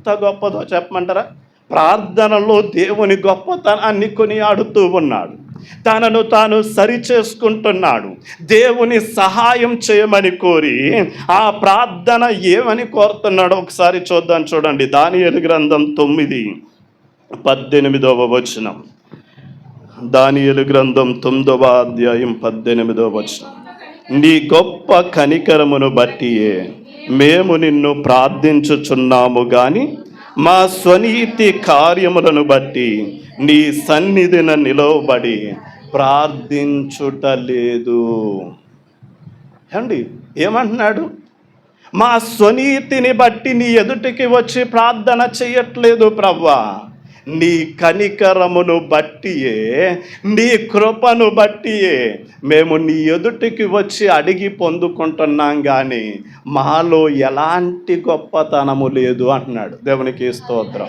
ఎంత గొప్పదో చెప్పమంటారా? ప్రార్థనలో దేవుని గొప్పతనాన్ని కొనియాడుతూ ఉన్నాడు. తనను తాను సరి చేసుకుంటున్నాడు. దేవుని సహాయం చేయమని కోరి ఆ ప్రార్థన ఏమని కోరుతున్నాడో ఒకసారి చూద్దాం చూడండి. దానియేలు గ్రంథం తొమ్మిది పద్దెనిమిదవ వచనం. దానియలు గ్రంథం తొమ్మిదవ అధ్యాయం పద్దెనిమిదవ వచనం. నీ గొప్ప కనికరమును బట్టియే మేము నిన్ను ప్రార్థించుచున్నాము గాని మా స్వనీతి కార్యములను బట్టి నీ సన్నిధిన నిలవబడి ప్రార్థించుటలేదు. ఏమండి? ఏమంటున్నాడు? మా స్వనీతిని బట్టి నీ ఎదుటికి వచ్చి ప్రార్థన చేయట్లేదు ప్రవ్వా. నీ కనికరమును బట్టియే నీ కృపను బట్టియే మేము నీ ఎదుటికి వచ్చి అడిగి పొందుకుంటున్నాం కానీ మాలో ఎలాంటి గొప్పతనము లేదు అంటున్నాడు. దేవునికి స్తోత్రం.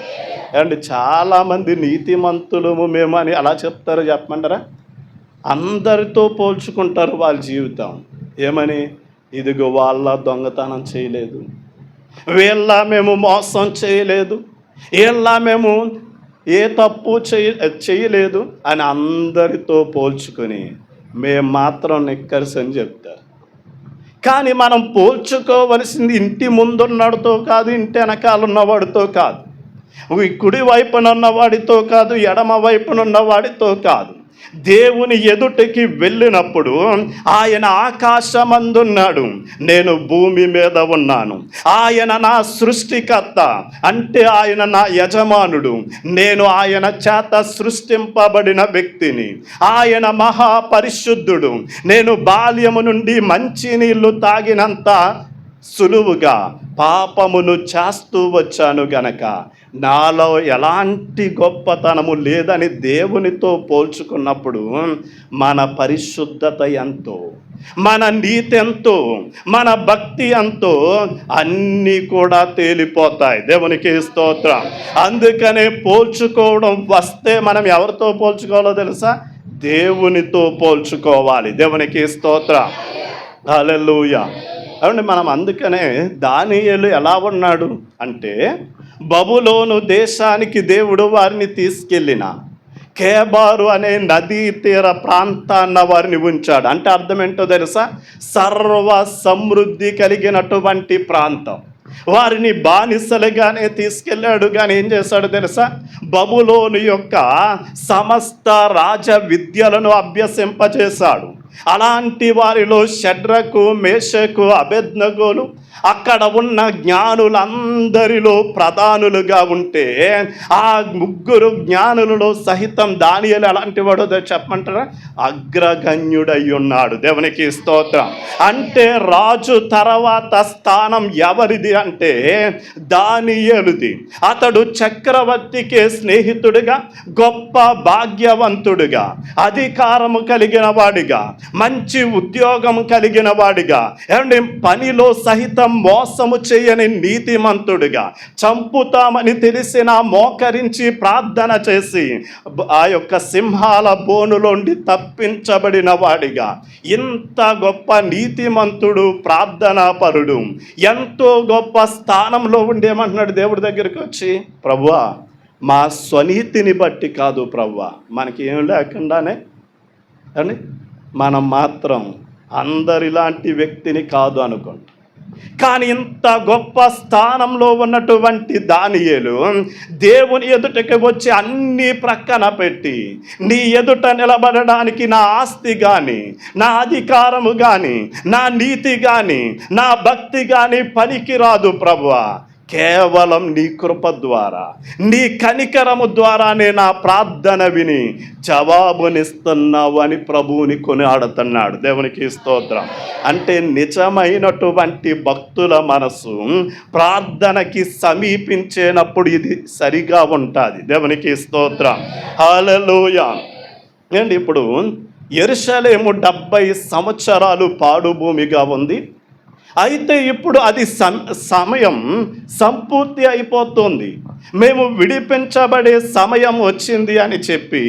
అండ్ చాలామంది నీతిమంతులము మేము అని అలా చెప్తారు చెప్పమంటారా? అందరితో పోల్చుకుంటారు వాళ్ళ జీవితం. ఏమని? ఇదిగో వాళ్ళ దొంగతనం చేయలేదు. వీళ్ళ మేము మోసం చేయలేదు. వీళ్ళ మేము ఏ తప్పు చేయ చేయలేదు అని అందరితో పోల్చుకొని మేము మాత్రం నిక్కర్స్ అని చెప్తారు కానీ మనం పోల్చుకోవలసింది ఇంటి ముందున్నవాడితో కాదు ఇంటి వెనకాల ఉన్నవాడితో కాదు. ఈ కుడి వైపున ఉన్నవాడితో కాదు ఎడమ వైపున ఉన్నవాడితో కాదు. దేవుని ఎదుటికి వెళ్ళినప్పుడు ఆయన ఆకాశమందున్నాడు నేను భూమి మీద ఉన్నాను. ఆయన నా సృష్టికర్త అంటే ఆయన నా యజమానుడు. నేను ఆయన చేత సృష్టింపబడిన వ్యక్తిని. ఆయన మహాపరిశుద్ధుడు. నేను బాల్యము నుండి మంచి నీళ్ళు తాగినంత సులువుగా పాపమును చేస్తూ వచ్చాను గనక. నాలో ఎలాంటి గొప్పతనము లేదని దేవునితో పోల్చుకున్నప్పుడు మన పరిశుద్ధత ఎంతో మన నీతి ఎంతో మన భక్తి ఎంతో అన్నీ కూడా తేలిపోతాయి. దేవునికి స్తోత్రం. అందుకనే పోల్చుకోవడం వస్తే మనం ఎవరితో పోల్చుకోవాలో తెలుసా? దేవునితో పోల్చుకోవాలి. దేవునికి స్తోత్రం. హల్లెలూయా. అవునండి మనం అందుకనే దానియలు ఎలా ఉన్నాడు? అంటే బబులోను దేశానికి దేవుడు వారిని తీసుకెళ్ళిన. కేబారు అనే నదీ తీర ప్రాంతాన్న వారిని ఉంచాడు. అంటే అర్థం ఏంటో తెలుసా? సర్వ సమృద్ధి కలిగినటువంటి ప్రాంతం. వారిని బానిసలుగానే తీసుకెళ్ళాడు. కానీ ఏం చేశాడు తెలుసా? బబులోను యొక్క సమస్త రాజ విద్యలను అభ్యసింపచేశాడు అలాంటి వారిలో షడ్రకు మేషకు అభెజ్ఞగోలు అక్కడ ఉన్న జ్ఞానులందరిలో ప్రధానులుగా ఉంటే ఆ ముగ్గురు జ్ఞానులలో సహితం దానియలు ఎలాంటి వాడో చెప్పమంటారా? అగ్రగణ్యుడై ఉన్నాడు దేవునికి స్తోత్రం. అంటే రాజు తర్వాత స్థానం ఎవరిది అంటే దానియలుది. అతడు చక్రవర్తికి స్నేహితుడిగా గొప్ప భాగ్యవంతుడిగా అధికారము కలిగిన వాడిగా మంచి ఉద్యోగం కలిగిన వాడిగా. ఏమండి? పనిలో సహితం మోసము చేయని నీతిమంతుడిగా. చంపుతామని తెలిసిన మోకరించి ప్రార్థన చేసి ఆ యొక్క సింహాల బోనులోండి తప్పించబడిన వాడిగా. ఇంత గొప్ప నీతిమంతుడు ప్రార్థనాపరుడు ఎంతో గొప్ప స్థానంలో ఉండేమంటున్నాడు దేవుడి దగ్గరికి వచ్చి ప్రభువా మా స్వనీతిని బట్టి కాదు ప్రవ్వ. మనకి ఏం లేకుండానే అండి మనం మాత్రం అందరిలాంటి వ్యక్తిని కాదు అనుకుంటాం. కానీ ఇంత గొప్ప స్థానంలో ఉన్నటువంటి దానియేలు దేవుని ఎదుటకి వచ్చి అన్ని ప్రక్కన పెట్టి నీ ఎదుట నిలబడడానికి నా ఆస్తి కానీ నా అధికారము కానీ నా నీతి కానీ నా భక్తి కానీ పనికిరాదు ప్రభువా. కేవలం నీ కృప ద్వారా నీ కనికరము ద్వారానే నా ప్రార్థన విని జవాబునిస్తున్నావు అని ప్రభువుని కొనియాడుతున్నాడు. దేవునికి స్తోత్రం. అంటే నిజమైనటువంటి భక్తుల మనసు ప్రార్థనకి సమీపించేటప్పుడు ఇది సరిగా ఉంటుంది. దేవునికి స్తోత్రం. హల్లెలూయ. ఏంటి ఇప్పుడు? ఎరుషలేము డెబ్బై సంవత్సరాలు పాడు భూమిగా ఉంది. అయితే ఇప్పుడు అది సం- సమయం సంపూర్తి అయిపోతుంది. మేము విడిపించబడే సమయం వచ్చింది అని చెప్పి